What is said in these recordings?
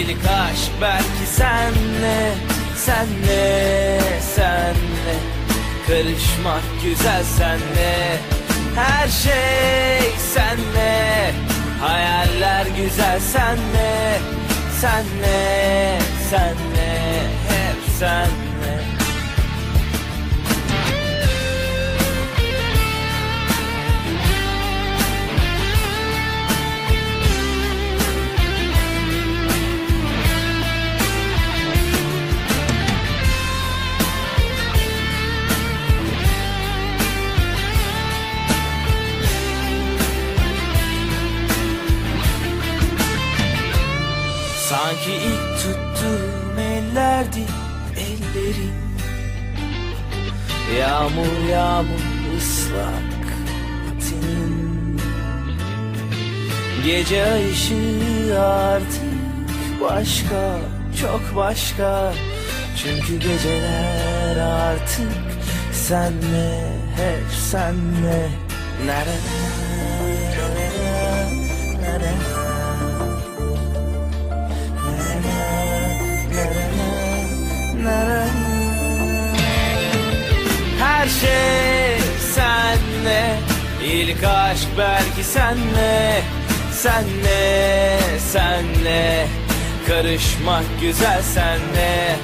İlk aşk belki senle Senle, senle. Karışmak güzel senle. Her şey senle. Hayaller güzel senle Senle, senle. Hep senle Sanki ilk tuttuğum ellerdi ellerin. Yağmur yağmur ıslak tenin Gece ışığı artık başka çok başka. Çünkü geceler artık senle hep senle. Nerede şey senle İlk aşk belki senle Senle, senle. Karışmak güzel senle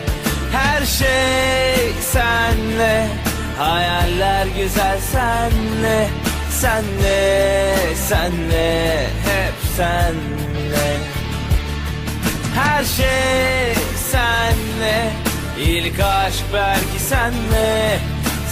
Her şey senle. Hayaller güzel senle Senle, senle. Hep senle. Her şey senle İlk aşk belki senle